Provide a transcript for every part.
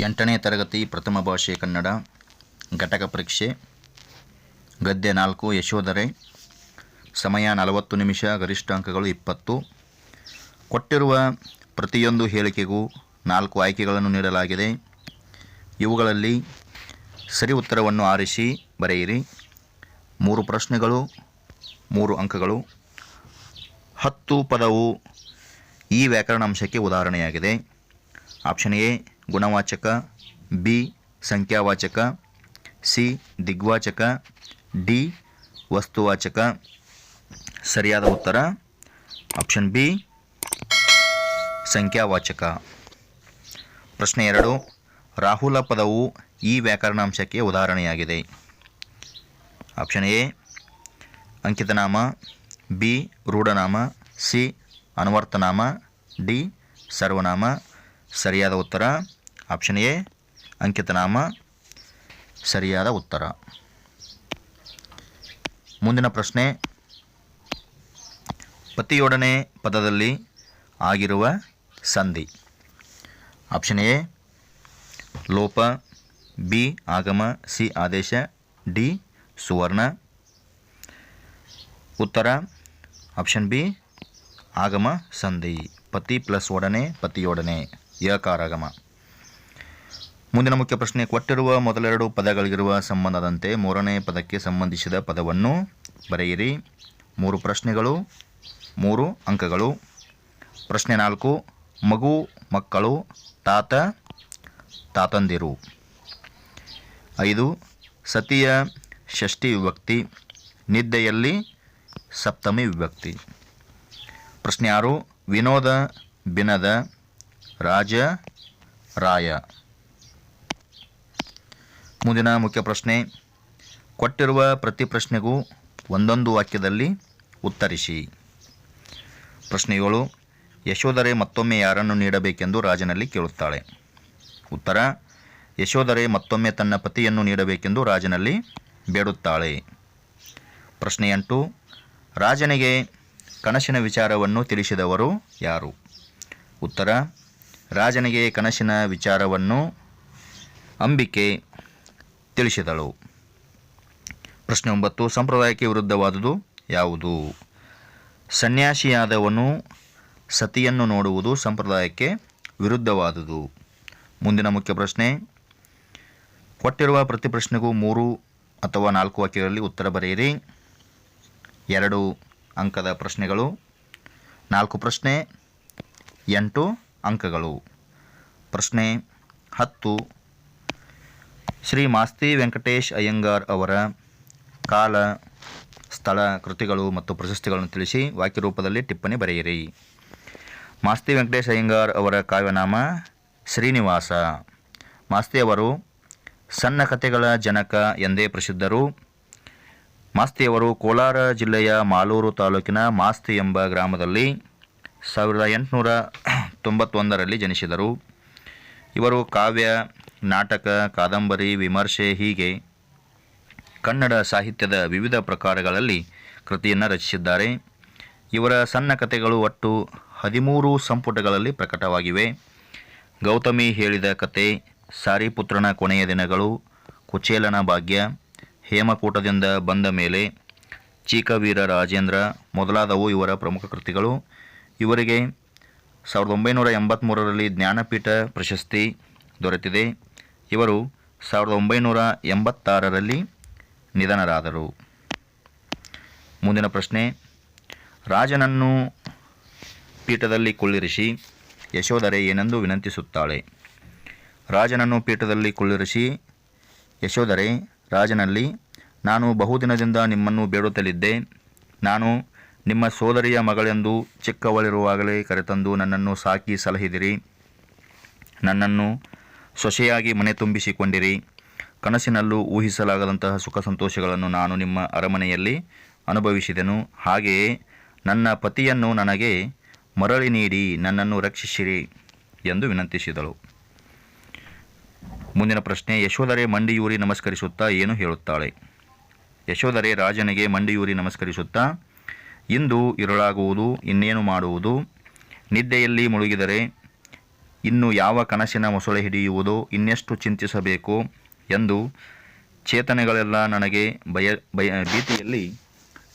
ಎಂಟನೇ ತರಗತಿ ಪ್ರಥಮ ಭಾಷೆ ಕನ್ನಡ, ಘಟಕ ಪರೀಕ್ಷೆ, ಗದ್ಯ ನಾಲ್ಕು, ಯಶೋಧರೆ, ಸಮಯ ನಲವತ್ತು ನಿಮಿಷ ಗರಿಷ್ಠ ಅಂಕಗಳು ಇಪ್ಪತ್ತು. ಕೊಟ್ಟಿರುವ ಪ್ರತಿಯೊಂದು ಹೇಳಿಕೆಗೂ ನಾಲ್ಕು ಆಯ್ಕೆಗಳನ್ನು ನೀಡಲಾಗಿದೆ. ಇವುಗಳಲ್ಲಿ ಸರಿ ಉತ್ತರವನ್ನು ಆರಿಸಿ ಬರೆಯಿರಿ. ಮೂರು ಪ್ರಶ್ನೆಗಳು, ಮೂರು ಅಂಕಗಳು. ಹತ್ತು ಪದವು ಈ ವ್ಯಾಕರಣ ಅಂಶಕ್ಕೆ ಉದಾಹರಣೆಯಾಗಿದೆ. ಆಪ್ಷನ್ ಎ ಗುಣವಾಚಕ, ಬಿ ಸಂಖ್ಯಾವಾಚಕ, ಸಿ ದಿಗ್ವಾಚಕ, ಡಿ ವಸ್ತುವಾಚಕ. ಸರಿಯಾದ ಉತ್ತರ? ಆಪ್ಷನ್ ಬಿ, ಸಂಖ್ಯಾವಾಚಕ. ಪ್ರಶ್ನೆ ಎರಡು. ರಾಹುಲ ಪದವು ಈ ವ್ಯಾಕರಣಾಂಶಕ್ಕೆ ಉದಾಹರಣೆಯಾಗಿದೆ. ಆಪ್ಷನ್ ಎ, ಅಂಕಿತನಾಮ, ಬಿ ರೂಢನಾಮ, ಸಿ ಅನುವರ್ತನಾಮ, ಡಿ ಸರ್ವನಾಮ. ಸರಿಯಾದ ಉತ್ತರ? ಆಪ್ಷನ್ ಎ ಅಂಕಿತನಾಮ ಸರಿಯಾದ ಉತ್ತರ ಮುಂದಿನ ಪ್ರಶ್ನೆ ಪತಿಯೊಡನೆ ಪದದಲ್ಲಿ ಆಗಿರುವ ಸಂಧಿ ಆಪ್ಷನ್ ಎ ಲೋಪ ಬಿ ಆಗಮ ಸಿ ಆದೇಶ ಡಿ ಸುವರ್ಣ ಉತ್ತರ ಆಪ್ಷನ್ ಬಿ ಆಗಮ ಸಂಧಿ ಪತಿ ಪ್ಲಸ್ ಒಡನೆ ಪತಿಯೊಡನೆ ಯಕಾರಾಗಮ ಮುಂದಿನ ಮುಖ್ಯ ಪ್ರಶ್ನೆ, ಕೊಟ್ಟಿರುವ ಮೊದಲೆರಡು ಪದಗಳಿಗಿರುವ ಸಂಬಂಧದಂತೆ ಮೂರನೇ ಪದಕ್ಕೆ ಸಂಬಂಧಿಸಿದ ಪದವನ್ನು ಬರೆಯಿರಿ. ಮೂರು ಪ್ರಶ್ನೆಗಳು, ಮೂರು ಅಂಕಗಳು. ಪ್ರಶ್ನೆ ನಾಲ್ಕು, ಮಗು, ಮಕ್ಕಳು, ತಾತ, ತಾತಂದಿರು. ಐದು, ಸತಿಯ ಷಷ್ಠಿ ವಿಭಕ್ತಿ, ನಿದ್ದೆಯಲ್ಲಿ ಸಪ್ತಮಿ ವಿಭಕ್ತಿ. ಪ್ರಶ್ನೆ ಆರು, ವಿನೋದ, ಬಿನದ, ರಾಜ, ರಾಯ. ಮುಂದಿನ ಮುಖ್ಯ ಪ್ರಶ್ನೆ, ಕೊಟ್ಟಿರುವ ಪ್ರತಿ ಪ್ರಶ್ನೆಗೂ ಒಂದೊಂದು ವಾಕ್ಯದಲ್ಲಿ ಉತ್ತರಿಸಿ. ಪ್ರಶ್ನೆ ಏಳು, ಯಶೋಧರೆ ಮತ್ತೊಮ್ಮೆ ಯಾರನ್ನು ನೀಡಬೇಕೆಂದು ರಾಜನಲ್ಲಿ ಕೇಳುತ್ತಾಳೆ. ಉತ್ತರ, ಯಶೋಧರೆ ಮತ್ತೊಮ್ಮೆ ತನ್ನ ಪತಿಯನ್ನು ನೀಡಬೇಕೆಂದು ರಾಜನಲ್ಲಿ ಬೇಡುತ್ತಾಳೆ. ಪ್ರಶ್ನೆ ಎಂಟು, ರಾಜನಿಗೆ ಕನಸಿನ ವಿಚಾರವನ್ನು ತಿಳಿಸಿದವರು ಯಾರು? ಉತ್ತರ, ರಾಜನಿಗೆ ಕನಸಿನ ವಿಚಾರವನ್ನು ಅಂಬಿಕೆ ತಿಳಿಸಿದಳು. ಪ್ರಶ್ನೆ ಒಂಬತ್ತು, ಸಂಪ್ರದಾಯಕ್ಕೆ ವಿರುದ್ಧವಾದುದು ಯಾವುದು? ಸನ್ಯಾಸಿಯಾದವನು ಸತಿಯನ್ನು ನೋಡುವುದು ಸಂಪ್ರದಾಯಕ್ಕೆ ವಿರುದ್ಧವಾದುದು. ಮುಂದಿನ ಮುಖ್ಯ ಪ್ರಶ್ನೆ. ಕೊಟ್ಟಿರುವ ಪ್ರತಿ ಪ್ರಶ್ನೆಗೂ ಮೂರು ಅಥವಾ ನಾಲ್ಕು ವಾಕ್ಯಗಳಲ್ಲಿ ಉತ್ತರ ಬರೆಯಿರಿ. ಎರಡು ಅಂಕದ ಪ್ರಶ್ನೆಗಳು, ನಾಲ್ಕು ಪ್ರಶ್ನೆ, ಎಂಟು ಅಂಕಗಳು. ಪ್ರಶ್ನೆ ಹತ್ತು ಶ್ರೀ ಮಾಸ್ತಿ ವೆಂಕಟೇಶ್ ಅಯ್ಯಂಗಾರ್ ಅವರ ಕಾಲ, ಸ್ಥಳ, ಕೃತಿಗಳು ಮತ್ತು ಪ್ರಶಸ್ತಿಗಳನ್ನು ತಿಳಿಸಿ ವಾಕ್ಯ ರೂಪದಲ್ಲಿ ಟಿಪ್ಪಣಿ ಬರೆಯಿರಿ. ಮಾಸ್ತಿ ವೆಂಕಟೇಶ್ ಅಯ್ಯಂಗಾರ್ ಅವರ ಕಾವ್ಯನಾಮ ಶ್ರೀನಿವಾಸ. ಮಾಸ್ತಿಯವರು ಸಣ್ಣ ಕಥೆಗಳ ಜನಕ ಎಂದೇ ಪ್ರಸಿದ್ಧರು. ಮಾಸ್ತಿಯವರು ಕೋಲಾರ ಜಿಲ್ಲೆಯ ಮಾಲೂರು ತಾಲೂಕಿನ ಮಾಸ್ತಿ ಎಂಬ ಗ್ರಾಮದಲ್ಲಿ ಸಾವಿರದ ಎಂಟುನೂರ ತೊಂಬತ್ತೊಂದರಲ್ಲಿ ಜನಿಸಿದರು. ಇವರು ಕಾವ್ಯ ನಾಟಕ, ಕಾದಂಬರಿ, ವಿಮರ್ಶೆ ಹೀಗೆ ಕನ್ನಡ ಸಾಹಿತ್ಯದ ವಿವಿಧ ಪ್ರಕಾರಗಳಲ್ಲಿ ಕೃತಿಯನ್ನು ರಚಿಸಿದ್ದಾರೆ. ಇವರ ಸಣ್ಣ ಕಥೆಗಳು ಒಟ್ಟು ಹದಿಮೂರು ಸಂಪುಟಗಳಲ್ಲಿ ಪ್ರಕಟವಾಗಿವೆ. ಗೌತಮಿ ಹೇಳಿದ ಕತೆ, ಸಾರಿಪುತ್ರನ ಕೊನೆಯ ದಿನಗಳು, ಕುಚೇಲನ ಭಾಗ್ಯ, ಹೇಮಕೂಟದಿಂದ ಬಂದ ಮೇಲೆ, ಚೀಕವೀರ ರಾಜೇಂದ್ರ ಮೊದಲಾದವು ಇವರ ಪ್ರಮುಖ ಕೃತಿಗಳು. ಇವರಿಗೆ ಸಾವಿರದ ಒಂಬೈನೂರ ಎಂಬತ್ತ್ಮೂರರಲ್ಲಿ ಜ್ಞಾನಪೀಠ ಪ್ರಶಸ್ತಿ ದೊರೆತಿದೆ. ಇವರು ಸಾವಿರದ ಒಂಬೈನೂರ ಎಂಬತ್ತಾರರಲ್ಲಿ ನಿಧನರಾದರು. ಮುಂದಿನ ಪ್ರಶ್ನೆ, ರಾಜನನ್ನು ಪೀಠದಲ್ಲಿ ಕುಳ್ಳಿರಿಸಿ ಯಶೋಧರೆ ಏನೆಂದು ವಿನಂತಿಸುತ್ತಾಳೆ? ರಾಜನನ್ನು ಪೀಠದಲ್ಲಿ ಕುಳ್ಳಿರಿಸಿ ಯಶೋಧರೆ, ರಾಜನಲ್ಲಿ, ನಾನು ಬಹುದಿನದಿಂದ ನಿಮ್ಮನ್ನು ಬೇಡುತ್ತಲಿದ್ದೆ. ನಾನು ನಿಮ್ಮ ಸೋದರಿಯ ಮಗಳೆಂದು ಚಿಕ್ಕವಳಿರುವಾಗಲೇ ಕರೆತಂದು ನನ್ನನ್ನು ಸಾಕಿ ಸಲಹಿದಿರಿ. ನನ್ನನ್ನು ಸೊಸೆಯಾಗಿ ಮನೆ ತುಂಬಿಸಿಕೊಂಡಿರಿ. ಕನಸಿನಲ್ಲೂ ಊಹಿಸಲಾಗದಂತಹ ಸುಖ ಸಂತೋಷಗಳನ್ನು ನಾನು ನಿಮ್ಮ ಅರಮನೆಯಲ್ಲಿ ಅನುಭವಿಸಿದೆನು. ಹಾಗೆಯೇ ನನ್ನ ಪತಿಯನ್ನು ನನಗೆ ಮರಳಿ ನೀಡಿ ನನ್ನನ್ನು ರಕ್ಷಿಸಿರಿ ಎಂದು ವಿನಂತಿಸಿದಳು. ಮುಂದಿನ ಪ್ರಶ್ನೆ, ಯಶೋಧರೆ ಮಂಡಿಯೂರಿ ನಮಸ್ಕರಿಸುತ್ತಾ ಏನು ಹೇಳುತ್ತಾಳೆ? ಯಶೋಧರೆ ರಾಜನಿಗೆ ಮಂಡಿಯೂರಿ ನಮಸ್ಕರಿಸುತ್ತಾ, ಇಂದು ಇರುಳಾಗುವುದು ಇನ್ನೇನು ಮಾಡುವುದು? ನಿದ್ದೆಯಲ್ಲಿ ಮುಳುಗಿದರೆ ಇನ್ನು ಯಾವ ಕನಸಿನ ಮೊಸಳೆ ಹಿಡಿಯುವುದು ಇನ್ನೆಷ್ಟು ಚಿಂತಿಸಬೇಕು ಎಂದು ಚೇತನೆಗಳೆಲ್ಲ ನನಗೆ ಭಯ ಭಯ, ಭೀತಿಯಲ್ಲಿ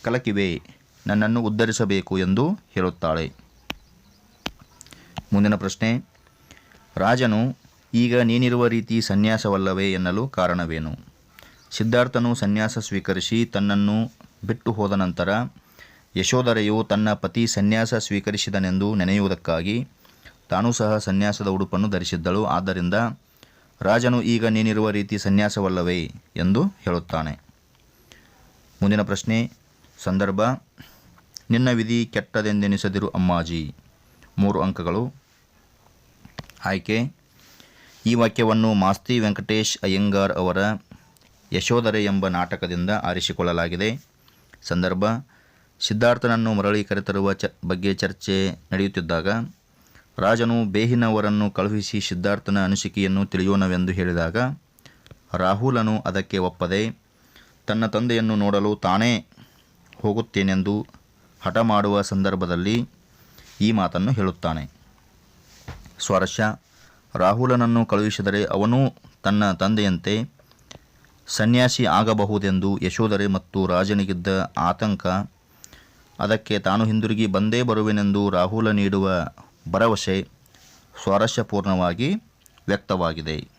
ಕಲಕಿವೆ. ನನ್ನನ್ನು ಉದ್ಧರಿಸಬೇಕು ಎಂದು ಹೇಳುತ್ತಾಳೆ. ಮುಂದಿನ ಪ್ರಶ್ನೆ. ರಾಜನು, ಈಗ ನೀನಿರುವ ರೀತಿ ಸನ್ಯಾಸವಲ್ಲವೇ ಎನ್ನಲು ಕಾರಣವೇನು? ಸಿದ್ಧಾರ್ಥನು ಸನ್ಯಾಸ ಸ್ವೀಕರಿಸಿ ತನ್ನನ್ನು ಬಿಟ್ಟು ಹೋದ ನಂತರ ಯಶೋಧರೆಯು ತನ್ನ ಪತಿ ಸನ್ಯಾಸ ಸ್ವೀಕರಿಸಿದನೆಂದು ನೆನೆಯುವುದಕ್ಕಾಗಿ ತಾನೂ ಸಹ ಸನ್ಯಾಸದ ಉಡುಪನ್ನು ಧರಿಸಿದ್ದಳು. ಆದ್ದರಿಂದ ರಾಜನು, ಈಗ ನೀನಿರುವ ರೀತಿ ಸನ್ಯಾಸವಲ್ಲವೇ? ಎಂದು ಹೇಳುತ್ತಾನೆ. ಮುಂದಿನ ಪ್ರಶ್ನೆ, ಸಂದರ್ಭ, ನಿನ್ನ ವಿಧಿ ಕೆಟ್ಟದೆಂದೆನಿಸದಿರು ಅಮ್ಮಾಜಿ? ಮೂರು ಅಂಕಗಳು. ಆಯ್ಕೆ, ಈ ವಾಕ್ಯವನ್ನು ಮಾಸ್ತಿ ವೆಂಕಟೇಶ್ ಅಯ್ಯಂಗಾರ್ ಅವರ ಯಶೋಧರೆ ಎಂಬ ನಾಟಕದಿಂದ ಆರಿಸಿಕೊಳ್ಳಲಾಗಿದೆ. ಸಂದರ್ಭ, ಸಿದ್ಧಾರ್ಥನನ್ನು ಮರಳಿ ಕರೆತರುವ ಚ, ಬಗ್ಗೆ ಚರ್ಚೆ ನಡೆಯುತ್ತಿದ್ದಾಗ ರಾಜನು ಬೇಹಿನವರನ್ನು ಕಳುಹಿಸಿ ಸಿದ್ಧಾರ್ಥನ ಅನಿಸಿಕೆಯನ್ನು ತಿಳಿಯೋಣವೆಂದು ಹೇಳಿದಾಗ, ರಾಹುಲನು ಅದಕ್ಕೆ ಒಪ್ಪದೆ, ತನ್ನ ತಂದೆಯನ್ನು ನೋಡಲು ತಾನೇ ಹೋಗುತ್ತೇನೆಂದು ಹಠ ಮಾಡುವ ಸಂದರ್ಭದಲ್ಲಿ ಈ ಮಾತನ್ನು ಹೇಳುತ್ತಾನೆ. ಸ್ವರಶ ರಾಹುಲನನ್ನು ಕಳುಹಿಸಿದರೆ ಅವನೂ ತನ್ನ ತಂದೆಯಂತೆ ಸನ್ಯಾಸಿ ಆಗಬಹುದೆಂದು ಯಶೋಧರೆ ಮತ್ತು ರಾಜನಿಗಿದ್ದ ಆತಂಕ, ಅದಕ್ಕೆ ತಾನು ಹಿಂದಿರುಗಿ ಬಂದೇ ಬರುವೆನೆಂದು ರಾಹುಲ ನೀಡುವ ಭರವಸೆ ಸ್ವಾರಸ್ಯಪೂರ್ಣವಾಗಿ ವ್ಯಕ್ತವಾಗಿದೆ.